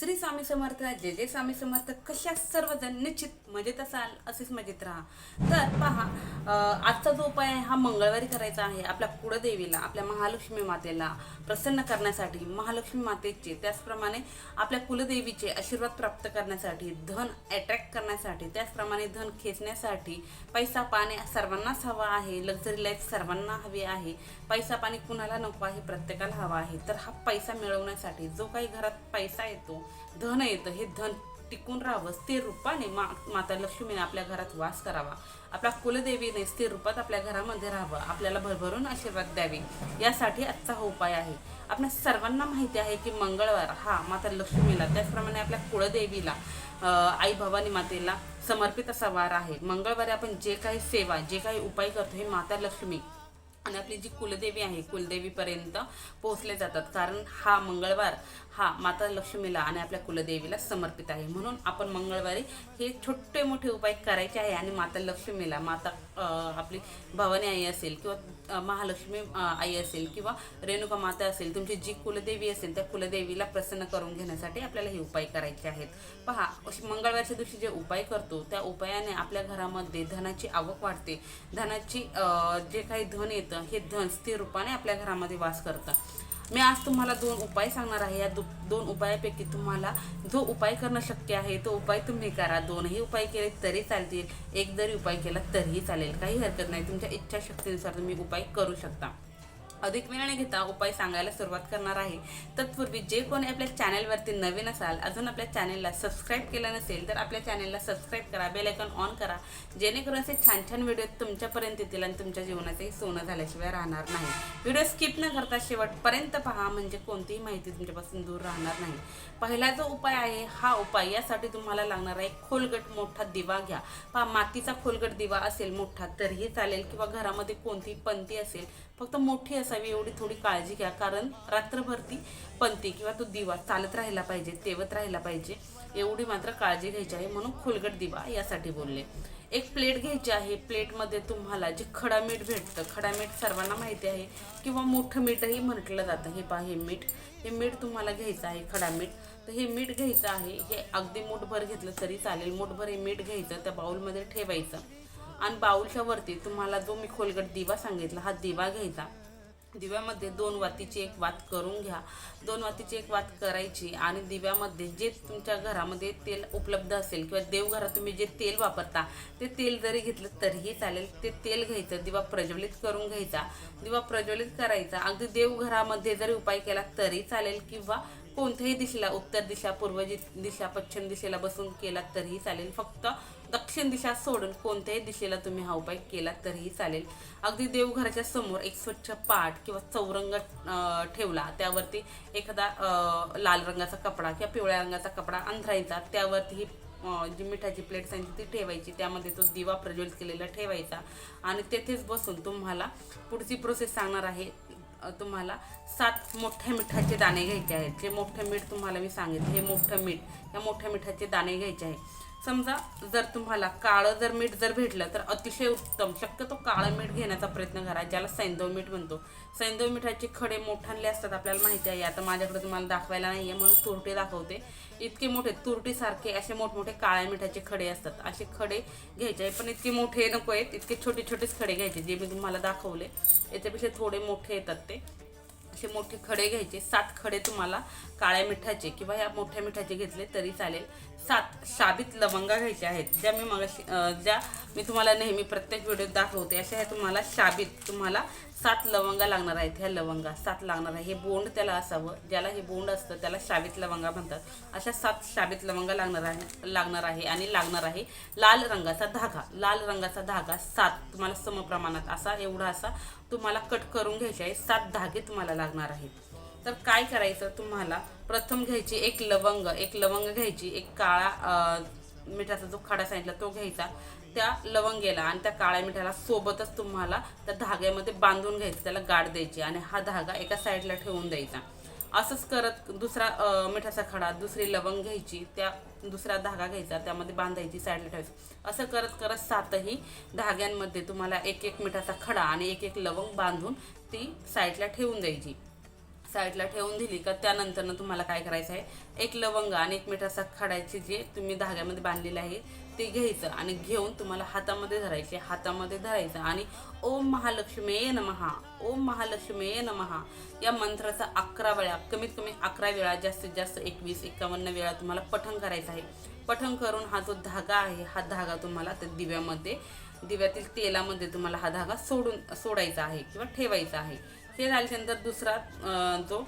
श्री स्वामी समर्थ जे जे स्वामी समर्थ कशा सर्वजण निश्चित मजेत असाल असेच मजेत राहा. तर पहा आजचा जो उपाय आहे हा मंगळवारी करायचा आहे आपल्या कुळदेवीला आपल्या महालक्ष्मी मातेला प्रसन्न करण्यासाठी. महालक्ष्मी मातेचे त्याचप्रमाणे आपल्या कुलदेवीचे आशीर्वाद प्राप्त करण्यासाठी धन अट्रॅक्ट करण्यासाठी त्याचप्रमाणे धन खेचण्यासाठी पैसा पाणी सर्वांनाच हवा आहे. लक्झरी लाईफ सर्वांना हवी आहे. पैसा पाणी कुणाला नको आहे? प्रत्येकाला हवा आहे. तर हा पैसा मिळवण्यासाठी जो काही घरात पैसा येतो धन येतं. हे धन टिकून राहावं. स्थिर रूपाने मा माता लक्ष्मीने आपल्या घरात वास करावा. आपल्या कुलदेवीने स्थिर रूपात आपल्या घरामध्ये राहावं. आपल्याला भरभरून आशीर्वाद द्यावे. यासाठी आजचा हा उपाय आहे. आपल्या सर्वांना माहिती आहे की मंगळवार हा माता लक्ष्मीला त्याचप्रमाणे आपल्या कुळदेवीला आई भवानी मातेला समर्पित असा वार आहे. मंगळवारी आपण जे काही सेवा जे काही उपाय करतो हे माता लक्ष्मी आणि आपली जी कुलदेवी आहे कुलदेवीपर्यंत पोहोचले जातात. कारण हा मंगळवार हा माता लक्ष्मीला आणि आपल्या कुलदेवीला समर्पित आहे. म्हणून आपण मंगळवारी हे छोटे मोठे उपाय करायचे आहे आणि माता लक्ष्मीला माता आपली भवानी आई असेल किंवा महालक्ष्मी आई असेल किंवा रेणुका माता असेल तुमची जी कुलदेवी असेल त्या कुलदेवीला प्रसन्न करून घेण्यासाठी आपल्याला हे उपाय करायचे आहेत. पहा अशी मंगळवारच्या दिवशी जे उपाय करतो त्या उपायाने आपल्या घरामध्ये धनाची आवक वाढते. धनाची जे काही धन येतं हे धन स्थिर रूपाने आपल्या घरामध्ये वास करतं. मी आज तुम्हाला दोन उपाय सांगणार आहे. या दो दोन उपायापैकी तुम्हाला जो उपाय करणं शक्य आहे तो उपाय तुम्ही करा. दोनही उपाय केले तरी चालतील. एक जरी उपाय केला तरीही चालेल. काही हरकत नाही. तुमच्या इच्छाशक्तीनुसार तुम्ही उपाय करू शकता. अधिक वेळ न घेता उपाय सांगायला सुरुवात करणार आहे. तत्पूर्वी जे कोणी आपल्या चॅनलवरती नवीन असाल अजून आपल्या चॅनलला सबस्क्राईब केलं नसेल तर आपल्या चॅनलला सबस्क्राईब करा बेल आयकॉन ऑन करा. जेणेकरून असे छान छान व्हिडिओ तुमच्यापर्यंत येतील आणि तुमच्या जीवनाचंही सोनं झाल्याशिवाय राहणार नाही. व्हिडिओ स्किप न करता शेवटपर्यंत पहा म्हणजे कोणतीही माहिती तुमच्यापासून दूर राहणार नाही. पहिला जो उपाय आहे हा उपाय यासाठी तुम्हाला लागणार आहे खोलगट मोठा दिवा घ्या. पहा मातीचा खोलगट दिवा असेल मोठा तरीही चालेल किंवा घरामध्ये कोणती पंती असेल फक्त मोठी असावी एवढी थोडी काळजी घ्या. कारण रात्रभर ती पंती किंवा तो दिवा चालत राहिला पाहिजे तेवत राहिला पाहिजे. एवढी मात्र काळजी घ्यायची आहे म्हणून खोलगट दिवा यासाठी बोलले. एक प्लेट घ्यायची आहे. प्लेटमध्ये तुम्हाला जे खडा मीठ भेटतं खडा मीठ सर्वांना माहिती आहे किंवा मोठं मीठही म्हटलं जातं. हे पहा हे मीठ. हे मीठ तुम्हाला घ्यायचं आहे खडा मीठ. तर हे मीठ घ्यायचं आहे. हे अगदी मूठभर घेतलं तरी चालेल. मूठभर हे मीठ घ्यायचं त्या बाऊलमध्ये ठेवायचं. आणि बाऊलच्या वरती तुम्हाला जो मी खोलगट दिवा सांगितला हा दिवा घ्यायचा. दिव्यामध्ये दोन वातीची एक वात करून घ्या. दोन वातीची एक वात करायची आणि दिव्यामध्ये जे तुमच्या घरामध्ये तेल उपलब्ध असेल किंवा देवघरात तुम्ही जे तेल वापरता ते तेल जरी घेतलं तरीही चालेल. ते तेल घ्यायचं दिवा प्रज्वलित करून घ्यायचा. दिवा प्रज्वलित करायचा. अगदी देवघरामध्ये जरी उपाय केला तरी चालेल किंवा कोणत्याही दिशेला उत्तर दिशा पूर्व दिशा पश्चिम दिशेला बसून केला तरीही चालेल. फक्त दक्षिण दिशा सोडून कोणत्याही दिशेला तुम्ही हा उपाय केला तरीही चालेल. अगदी देवघराच्या समोर एक स्वच्छ पाठ किंवा चौरंग ठेवला. त्यावरती एखादा लाल रंगाचा कपडा किंवा पिवळ्या रंगाचा कपडा अंथरायचा त्यावरती ही जी मिठाची प्लेट सांगितली ती ठेवायची. त्यामध्ये तो दिवा प्रज्वलित केलेला ठेवायचा. आणि तेथेच बसून तुम्हाला पुढची प्रोसेस सांगणार आहे. तुम्हाला सात मोठ्या मिठाचे दाणे घ्यायचे आहेत. जे मोठं मीठ तुम्हाला मी सांगितले हे मोठं मीठ या मोठ्या मिठाचे दाणे घ्यायचे आहे समजा जर तुम्हाला काळं जर मीठ जर भेटलं तर अतिशय उत्तम. शक्यतो काळं मीठ घेण्याचा प्रयत्न करा ज्याला सैंदव मीठ म्हणतो. सैंदव मिठाचे खडे मोठाले असतात आपल्याला माहिती आहे. आता माझ्याकडे तुम्हाला दाखवायला नाही आहे म्हणून तुरटे दाखवते. इतके मोठे तुरटीसारखे असे मोठमोठे काळ्या मिठाचे खडे असतात. असे खडे घ्यायचे पण इतके मोठे नको आहेत. इतके छोटे छोटेच खडे घ्यायचे जे मी तुम्हाला दाखवले. याच्यापेक्षा थोडे मोठे येतात ते. असे मोठे खडे घ्यायचे. सात खडे तुम्हाला काळ्या मिठाचे किंवा ह्या मोठ्या मिठाचे घेतले तरी चालेल. सात साबित लवंगा घ्यायच्या आहेत. ज्या मी मग ज्या मी तुम्हाला नेहमी प्रत्येक व्हिडिओत दाखवते अशा ह्या तुम्हाला साबित तुम्हाला सात लवंगा लागणार आहेत ह्या लवंगा सात लागणार आहे. हे बोंड त्याला असावं. ज्याला हे बोंड असतं त्याला शाबीत लवंगा म्हणतात. अशा सात शाबीत लवंगा लागणार आहे लागणार आहे आणि लागणार आहे लाल रंगाचा धागा. लाल रंगाचा धागा सात तुम्हाला समप्रमाणात असा एवढा असा तुम्हाला कट करून घ्यायचे आहे. सात धागे तुम्हाला लागणार आहेत. तर काय करायचं? तुम्हाला प्रथम घ्यायची एक लवंग एक लवंग घ्यायची. एक काळा मिठाचा जो खडा सांगितला तो घ्यायचा. त्या लवंगेला आणि त्या काळ्या मिठाला सोबतच तुम्हाला त्या धाग्यामध्ये बांधून घ्यायचं त्याला गाठ द्यायची आणि हा धागा एका साईडला ठेवून द्यायचा. असंच करत दुसरा मिठाचा खडा दुसरी लवंग घ्यायची त्या दुसरा धागा घ्यायचा त्यामध्ये बांधायची साईडला ठेवायची. असं करत करत सातही धाग्यांमध्ये तुम्हाला एक एक मिठाचा खडा आणि एक एक लवंग बांधून ती साईडला ठेवून द्यायची. साईडला ठेवून दिली का त्यानंतरनं तुम्हाला काय करायचं आहे? एक लवंग आणि एक मिठाचा खडायची जे तुम्ही धाग्यामध्ये बांधलेलं आहे ते घ्यायचं आणि घेऊन तुम्हाला हातामध्ये धरायचे हातामध्ये धरायचं आणि ओम महालक्ष्मी नमहा ओम महालक्ष्मी नमहा. या मंत्राचा अकरा वेळा कमीत कमी अकरा वेळा जास्तीत जास्त एकवीस एकावन्न वेळा तुम्हाला पठण करायचं आहे. पठण करून हा जो धागा आहे हा धागा तुम्हाला त्या दिव्यामध्ये दिव्यातील तेलामध्ये तुम्हाला हा धागा सोडून सोडायचा आहे किंवा ठेवायचा आहे. हे झाल्याच्यानंतर दुसरा जो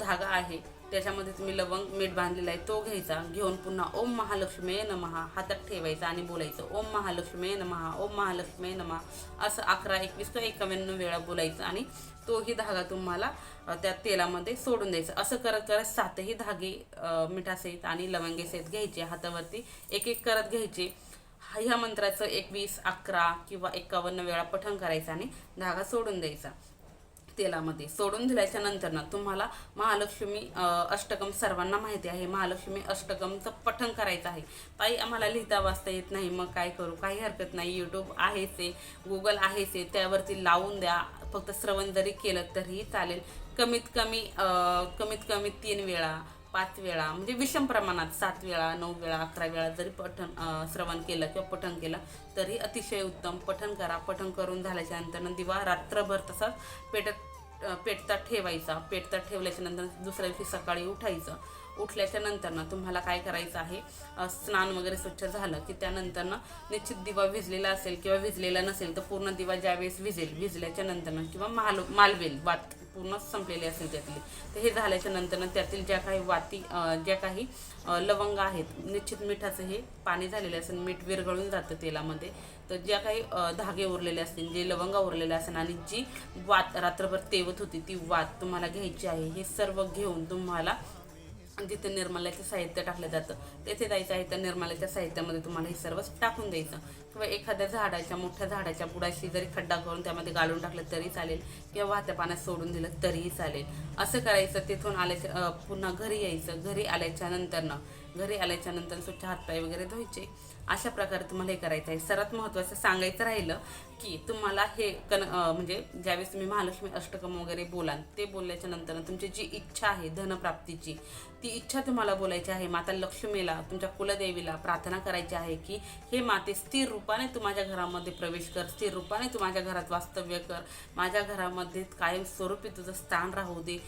धागा आहे त्याच्यामध्ये तुम्ही लवंग मीठ बांधलेला आहे तो घ्यायचा. घेऊन पुन्हा ओम महालक्ष्मी नमहा हातात ठेवायचा आणि बोलायचं ओम महालक्ष्मी नमहा ओम महालक्ष्मी नमहा असं अकरा एकवीस किंवा एकावन्न वेळा बोलायचं आणि तोही धागा तुम्हाला त्या तेलामध्ये सोडून द्यायचा. असं करत करत सातही धागे मिठासहित आणि लवंगेसहित घ्यायचे. हातावरती एक एक करत घ्यायचे. ह्या मंत्राचं एकवीस अकरा किंवा एकावन्न वेळा पठण करायचं आणि धागा सोडून द्यायचा. तेलामध्ये. सोडून दिल्याच्या नंतर ना तुम्हाला महालक्ष्मी अष्टकम सर्वांना माहिती आहे. महालक्ष्मी अष्टकमचं पठण करायचं आहे. ताई आम्हाला लिहिता वाचता येत नाही. मग काय करू? काही हरकत नाही. यूट्यूब आहेच आहे. गुगल आहेच आहे. त्यावरती लावून द्या. फक्त श्रवण जरी केलं तरीही चालेल. कमीत कमी कमीत कमी तीन वेळा पाच वेळा म्हणजे विषम प्रमाणात सात वेळा नऊ वेळा अकरा वेळा जरी पठण श्रवण केलं किंवा पठण केलं तरी अतिशय उत्तम. पठण करा पठण करून झाल्याच्यानंतर दिवा रात्रभर तसाच पेटत अं, पेटता ठेवायचा. पेटता ठेवल्याच्या नंतर दुसऱ्या दिवशी सकाळी उठायचं. उठल्याच्या नंतरनं तुम्हाला काय करायचं आहे? स्नान वगैरे स्वच्छ झालं की त्यानंतर ना निश्चित दिवा भिजलेला असेल किंवा भिजलेला नसेल तर पूर्ण दिवा ज्यावेळेस भिजेल भिजल्याच्या नंतर किंवा माल मालवेल वात पूर्ण संपलेली असेल त्यातली तर हे झाल्याच्यानंतर त्यातील ज्या काही वाती ज्या काही लवंग आहेत निश्चित मिठाचं हे पाणी झालेलं असेल मीठ विरघळून जातं तेलामध्ये तर ज्या काही धागे उरलेले असतील जे लवंग उरलेले असेल आणि जी वात रात्रभर तेवत होती ती वात तुम्हाला घ्यायची आहे हे सर्व घेऊन तुम्हाला जिथे निर्मलाचं साहित्य टाकलं जातं तेथे जायचं आहे तर निर्मलाच्या साहित्यामध्ये तुम्हाला हे सर्व टाकून द्यायचं. किंवा एखाद्या झाडाच्या मोठ्या झाडाच्या बुडाशी जरी खड्डा करून त्यामध्ये गाळून टाकलं तरी चालेल किंवा वाहत्या पाण्यात सोडून दिलं तरीही चालेल. असं करायचं तिथून आल्याच्या पुन्हा घरी यायचं. घरी आल्याच्या नंतरनं घरी आल्याच्यानंतर स्वच्छ हातपाय वगैरे धुवायचे. अशा प्रकारे तुम्हाला हे करायचं आहे. सर्वात महत्त्वाचं सांगायचं राहिलं की तुम्हाला हे कन म्हणजे ज्यावेळेस तुम्ही महालक्ष्मी अष्टकम वगैरे बोलाल ते बोलल्याच्या नंतर तुमची जी इच्छा आहे धनप्राप्तीची ती इच्छा तुम्हाला बोलायची आहे. माता लक्ष्मीला तुमच्या कुलदेवीला प्रार्थना करायची आहे की हे माते स्थिर रूपाने तू माझ्या घरामध्ये प्रवेश कर स्थिर रूपाने तू माझ्या घरात वास्तव्य कर माझ्या घरामध्ये कायमस्वरूपी तुझं स्थान राहू दे.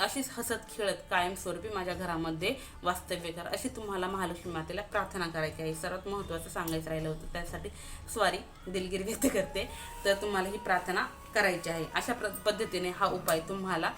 अशीच हसत खेळत कायमस्वरूपी माझ्या घरामध्ये वास्तव्य कर अशी तुम्हाला महालक्ष्मी मातेला प्रार्थना करायची आहे. सर्वात महत्त्वाचं सांगायचं राहिलं होतं. त्यासाठी स्वारी दिलगिरी व्यक्त करते. तर तुम्हाला ही प्रार्थना करायची आहे. अशा प्र पद्धतीने हा उपाय तुम्हाला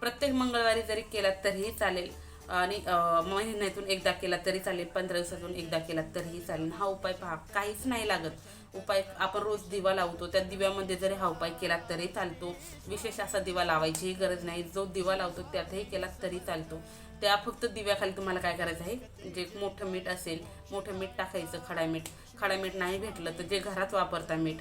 प्रत्येक मंगळवारी जरी केला तरीही चालेल. आणि महिन्यातून एकदा केला तरी चालेल. पंधरा दिवसातून एकदा केला तरीही चालेल. हा उपाय पहा. काहीच नाही लागत. उपाय आपण रोज दिवा लावतो. त्या दिव्यामध्ये जरी हा उपाय केला तरी चालतो. विशेष असा दिवा लावायचीही गरज नाही. जो दिवा लावतो त्यातही केला तरी चालतो. त्या फक्त दिव्याखाली तुम्हाला काय करायचं आहे? जे मोठं मीठ असेल मोठं मीठ टाकायचं खडा मीठ. खडा मीठ नाही भेटलं तर जे घरात वापरता मीठ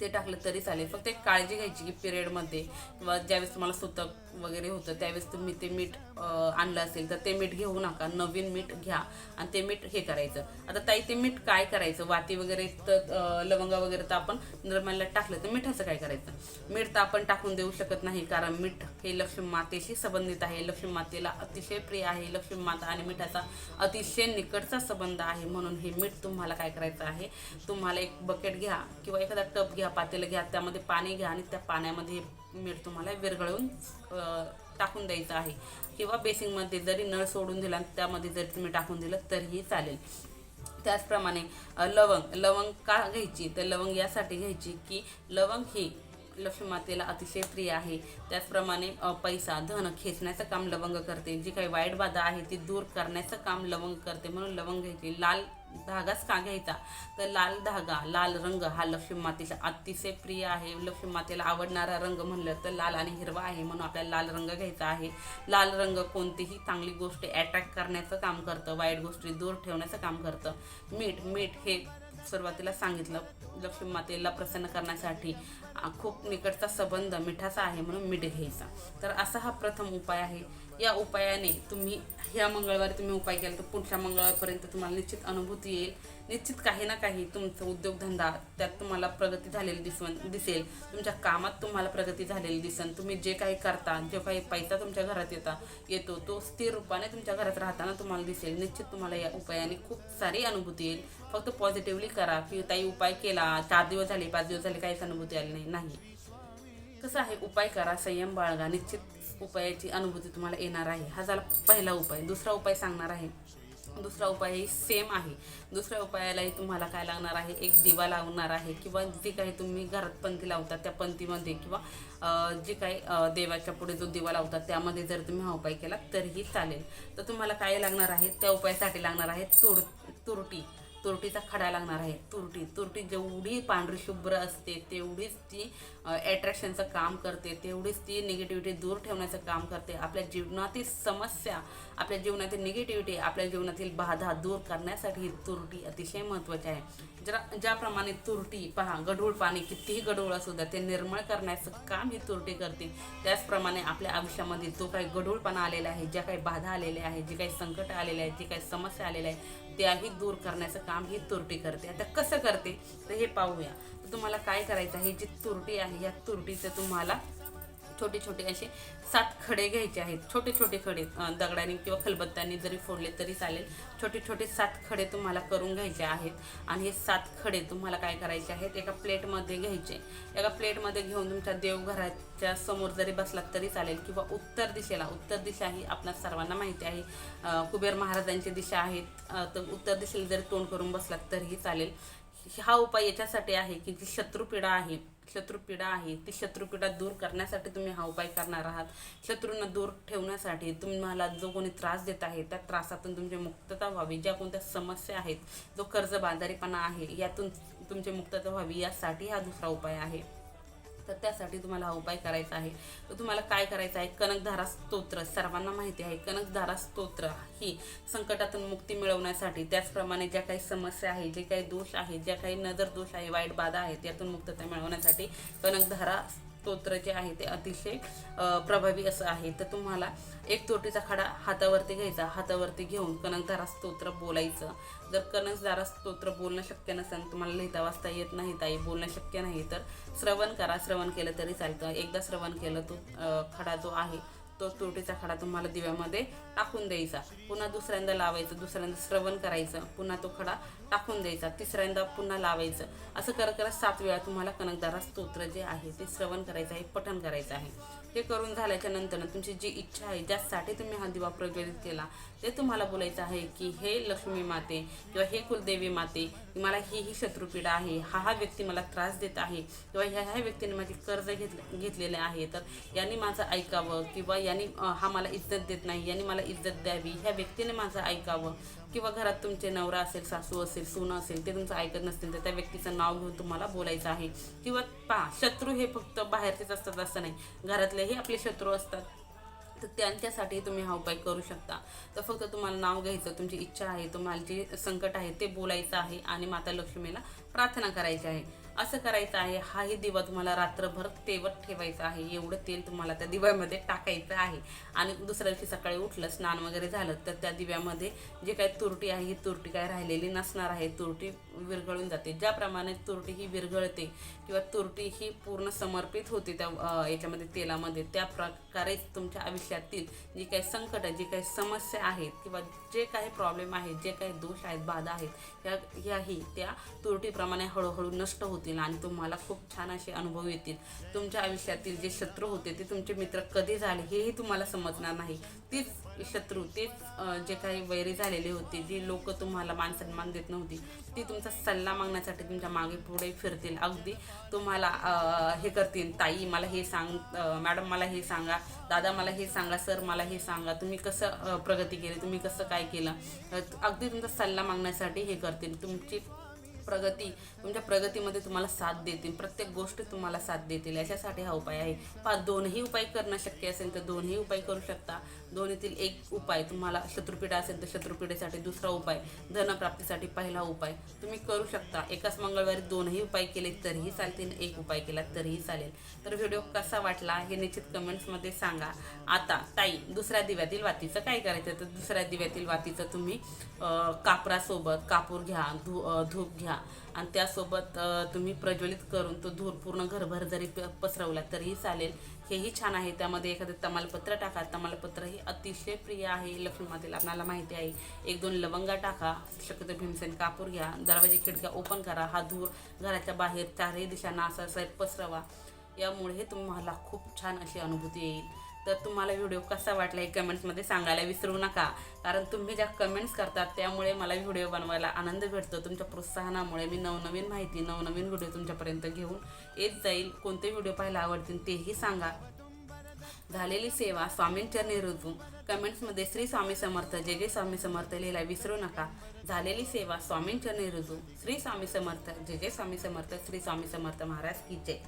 ते टाकलं तरी चालेल. फक्त एक काळजी घ्यायची की पिरियडमध्ये किंवा ज्यावेळेस तुम्हाला सुतक वगैरे होतं. त्यावेळेस तुम्ही ते मीठ आणलं असेल तर ते मीठ घेऊ नका. नवीन मीठ घ्या आणि ते मीठ हे करायचं. आता ताई ते मीठ काय करायचं? वाती वगैरे तर लवंगा वगैरे तर आपण निर्मलला टाकलं तर मिठाचं काय करायचं? मीठ तर आपण टाकून देऊ शकत नाही कारण मीठ हे लक्ष्मी मातेशी संबंधित आहे. लक्ष्मी मातेला अतिशय प्रिय आहे. लक्ष्मी माता आणि मिठाचा अतिशय निकटचा संबंध आहे. म्हणून हे मीठ तुम्हाला काय करायचं आहे? तुम्हाला एक बकेट घ्या किंवा एखादा टप घ्या पातेलं घ्या त्यामध्ये पाणी घ्या आणि त्या पाण्यामध्ये मीठ तुम्हाला विरघळून टाकून द्यायचं आहे. किंवा बेसिंगमध्ये जरी नळ सोडून दिला त्यामध्ये जरी तुम्ही टाकून दिलं तरीही चालेल. त्याचप्रमाणे लवंग. लवंग का घ्यायची? तर लवंग यासाठी घ्यायची की लवंग ही लक्ष्मी मातेला अतिशय प्रिय आहे. त्याचप्रमाणे पैसा धन खेचण्याचं काम लवंग करते. जी काही वाईट बाधा आहे ती दूर करण्याचं काम लवंग करते. म्हणून लवंग घ्यायची. लाल धागाच का घ्यायचा तर लाल धागा लाल रंग हा लक्ष्मी मातेचा अतिशय प्रिय आहे. लक्ष्मी मातेला आवडणारा रंग म्हणलं तर लाल आणि हिरवा आहे म्हणून आपल्याला लाल रंग घ्यायचा आहे. लाल रंग कोणतीही चांगली गोष्ट अटॅक करण्याचं काम करतं. वाईट गोष्टी दूर ठेवण्याचं काम करतं. मीठ मीठ हे सुरुवातीला सांगितलं. लक्ष्मी मातेला प्रसन्न करण्यासाठी खूप निकटचा संबंध मिठाचा आहे म्हणून मीठ घ्यायचा. तर असा हा प्रथम उपाय आहे. या उपायाने तुम्ही ह्या मंगळवारी तुम्ही उपाय केला तर पुढच्या मंगळवारपर्यंत तुम्हाला निश्चित अनुभूती येईल. निश्चित काही ना काही तुमचं उद्योगधंदा त्यात तुम्हाला प्रगती झालेली दिसून दिसेल. तुमच्या कामात तुम्हाला प्रगती झालेली दिसेल तुम्ही जे काही करता जो काही पैसा तुमच्या घरात येता येतो तो स्थिर रूपाने तुमच्या घरात राहताना तुम्हाला दिसेल. निश्चित तुम्हाला या उपायाने खूप सारी अनुभूती येईल. फक्त पॉझिटिव्हली करा की ताई उपाय केला चार दिवस झाले पाच दिवस झाले काहीच अनुभूती आली नाही. नाही. कसं आहे उपाय करा संयम बाळगा. निश्चित उपायाची अनुभूती तुम्हाला येणार आहे. हा झाला पहिला उपाय. दुसरा उपाय सांगणार आहे. दुसरा उपायही सेम आहे. दुसऱ्या उपायालाही तुम्हाला काय लागणार आहे? एक दिवा लावणार आहे किंवा जे काही तुम्ही घरात पंथी लावता त्या पंथीमध्ये किंवा जे काही देवाच्या पुढे जो दिवा लावतात त्यामध्ये जर तुम्ही हा उपाय केला तरीही चालेल. तर तुम्हाला काय लागणार आहे? त्या उपायासाठी लागणार आहे तुर तुरटी. तुरटीचा खडा लागणार आहे. तुरटी तुरटी जेवढी पांढरी शुभ्र असते तेवढीच ती अट्रॅक्शनचं काम करते तेवढीच ती निगेटिव्हिटी दूर ठेवण्याचं काम करते. आपल्या जीवनातील समस्या आपल्या जीवनातील निगेटिव्हिटी आपल्या जीवनातील बाधा दूर करण्यासाठी तुरटी अतिशय महत्त्वाची आहे. जरा ज्याप्रमाणे तुरटी पहा गढूळ पाणी कितीही गढूळ असू द्या ते निर्मळ करण्याचं काम ही तुरटी करते. त्याचप्रमाणे आपल्या आयुष्यामध्ये जो काही गढूळपणा आलेला आहे ज्या काही बाधा आलेल्या आहेत जे काही संकट आलेले आहेत जे काही समस्या आलेल्या आहेत त्याही दूर करण्याचं काम ही तुरटी करते. आता कसं करते? तर हे पाहूया. तर तुम्हाला काय करायचं आहे? जी तुरटी आहे या तुरटीचं तुम्हाला छोटे छोटे असे सात खडे घ्यायचे आहेत. छोटे छोटे खडे दगडाने किंवा खलबत्त्याने जरी फोडले तरी चालेल. छोटे छोटे सात खडे तुम्हाला करून घ्यायचे आहेत. आणि हे सात खडे तुम्हाला काय करायचे आहेत? एका प्लेटमध्ये घ्यायचे. एका प्लेटमध्ये घेऊन तुमच्या देवघराच्या समोर जरी बसलात तरी चालेल किंवा उत्तर दिशेला. उत्तर दिशा ही आपल्या सर्वांना माहिती आहे. कुबेर महाराजांची दिशा आहेत. तर उत्तर दिशेला जरी तोंड करून बसलात तरीही चालेल. हा उपाय याच्यासाठी आहे की जी शत्रुपीडा आहे शत्रुपीडा आहे ती शत्रुपीडा दूर करण्यासाठी तुम्ही हा उपाय करणार आहात. शत्रूंना दूर ठेवण्यासाठी तुम्हाला जो कोणी त्रास देत आहे त्या त्रासातून तुमची मुक्तता व्हावी. ज्या कोणत्या समस्या आहेत जो कर्जबाजारीपणा आहे यातून तुमची मुक्तता व्हावी यासाठी हा दुसरा उपाय आहे. तर त्यासाठी तुम्हाला हा उपाय करायचा आहे. तर तुम्हाला काय करायचं आहे? कनकधारा स्तोत्र सर्वांना माहिती आहे कनकधारा स्तोत्र ही संकटातून मुक्ती मिळवण्यासाठी त्याचप्रमाणे ज्या काही समस्या आहे जे काही दोष आहे ज्या काही नजर दोष आहे वाईट बाधा आहेत यातून मुक्तता मिळवण्यासाठी कनकधारा स्तोत्र जे आहे ते अतिशय प्रभावी असं आहे. तर तुम्हाला एक तोटीचा खडा हातावरती घ्यायचा. हातावरती घेऊन कनकधारा स्तोत्र बोलायचं. जर कनकधारा स्तोत्र बोलणं शक्य नसेल तुम्हाला लिहिता वाचता येत नाही ताई बोलणं शक्य नाही. तर श्रवण करा. श्रवण केलं तरी चालतं. एकदा श्रवण केलं तो खडा जो आहे तो तुरटीचा खडा तुम्हाला दिव्यामध्ये टाकून द्यायचा. पुन्हा दुसऱ्यांदा लावायचं दुसऱ्यांदा श्रवण करायचं पुन्हा तो खडा टाकून द्यायचा तिसऱ्यांदा पुन्हा लावायचं. असं करत करत सात वेळा तुम्हाला कनकदारा स्तोत्र जे आहे ते श्रवण करायचं आहे पठण करायचं आहे. हे करून झाल्याच्यानंतर तुमची जी इच्छा आहे ज्यासाठी तुम्ही हा दिवा प्रज्वलित केला ते तुम्हाला बोलायचं आहे की हे लक्ष्मी माते किंवा हे कुलदेवी माते मला ही ही शत्रुपीडा आहे हा हा व्यक्ती मला त्रास देत आहे किंवा ह्या ह्या व्यक्तीने माझी कर्ज घेतले घेतलेले आहे तर यांनी माझं ऐकावं किंवा यांनी हा मला इज्जत देत नाही यांनी मला इज्जत द्यावी ह्या व्यक्तीने माझं ऐकावं. किंवा घरात तुमचे नवरा असेल सासू असेल सून असेल ते तुमचं ऐकत नसतील तर त्या व्यक्तीचं नाव घेऊन तुम्हाला बोलायचं आहे. किंवा पहा शत्रू हे फक्त बाहेरचेच असतात असं नाही. घरातलेही आपले शत्रू असतात. तर त्यांच्यासाठी तुम्ही हा उपाय करू शकता. तर फक्त तुम्हाला नाव घ्यायचं तुमची इच्छा आहे तुम्हाला जे संकट आहे ते बोलायचं आहे आणि माता लक्ष्मीला प्रार्थना करायची आहे. असं करायचं आहे हाही दिवा तुम्हाला रात्रभर तेवत ठेवायचा आहे एवढं तेल तुम्हाला त्या दिव्यामध्ये टाकायचं आहे. आणि दुसऱ्या दिवशी सकाळी उठलं स्नान वगैरे झालं तर त्या दिव्यामध्ये जे काही तुरटी आहे ही तुरटी काय राहिलेली नसणार आहे. तुरटी विरघळून जाते. ज्याप्रमाणे तुरटी ही विरघळते किंवा तुरटी ही पूर्ण समर्पित होते त्या याच्यामध्ये तेलामध्ये त्या प्रकारे तुमच्या आयुष्यातील जी काही संकट जी काही समस्या आहेत किंवा जे काही प्रॉब्लेम आहेत जे काही दोष आहेत बाधा आहेत ह्या ह्याही त्या तुरटीप्रमाणे हळूहळू नष्ट होतील आणि तुम्हाला खूप छान असे अनुभव येतील. तुमच्या आयुष्यातील जे शत्रू होते ते तुमचे मित्र कधी झाले हेही तुम्हाला समजणार नाही. तीच शत्रू तेच जे काही वैरी झालेले होते जी लोक तुम्हाला मान सन्मान देत नव्हती ती तुमचा सल्ला मागण्यासाठी तुमच्या मागे पुढे फिरतील. अगदी तुम्हाला हे करतील. ताई मला हे सांग मॅडम मला हे सांगा दादा मला हे सांगा सर मला हे सांगा. तुम्ही कसं प्रगती केली तुम्ही कसं काय केलं? अगदी तुमचा सल्ला मागण्यासाठी हे करतील. तुमची प्रगती तुमच्या प्रगतीमध्ये तुम्हाला साथ देतील प्रत्येक गोष्ट तुम्हाला साथ देतील. याच्यासाठी हा उपाय आहे. पाच दोनही उपाय करणं शक्य असेल तर दोन्ही उपाय करू शकता. दोन्हीतील एक उपाय तुम्हाला शत्रुपीडा असेल तर शत्रुपीडेसाठी दुसरा उपाय धनप्राप्तीसाठी पहिला उपाय. तुम्ही करू शकता. एकाच मंगळवारी दोनही उपाय केले तरीही चालतील एक उपाय केला तरीही चालेल. तर व्हिडिओ कसा वाटला हे निश्चित कमेंट्समध्ये सांगा. आता ताई दुसऱ्या दिव्यातील वातीचं काय करायचं? तर दुसऱ्या दिव्यातील वातीचं तुम्ही कापरासोबत कापूर घ्या धू धूप घ्या. आणि त्यासोबत तुम्ही प्रज्वलित करून तो धूर पूर्ण घरभर जरी प- पसरवला तरीही चालेल. हेही छान आहे. त्यामध्ये एखादं तमालपत्र टाका. तमालपत्र हे अतिशय प्रिय आहे लक्ष्मी मातेला आपल्याला माहिती आहे. एक दोन लवंगा टाका. शक्यतो भीमसेन कापूर घ्या. दरवाजे खिडक्या ओपन करा. हा धूर घराच्या बाहेर चारही दिशांना असा असा पसरवा. यामुळे तुम्हाला खूप छान अशी अनुभूती येईल. तर तुम्हाला व्हिडिओ कसा वाटला हे कमेंट्समध्ये सांगायला विसरू नका. कारण तुम्ही ज्या कमेंट्स करतात त्यामुळे मला व्हिडिओ बनवायला आनंद भेटतो. तुमच्या प्रोत्साहनामुळे मी नवनवीन माहिती नवनवीन व्हिडिओ तुमच्यापर्यंत घेऊन येत जाईल. कोणते व्हिडिओ पाहायला आवडतील तेही सांगा. झालेली सेवा स्वामींच्या रुजू कमेंट्समध्ये श्री स्वामी समर्थ जे जे स्वामी समर्थ लिहायला विसरू नका. झालेली सेवा स्वामींच्या रुजू श्री स्वामी समर्थ जे जे स्वामी समर्थ श्री स्वामी समर्थ महाराज की जय.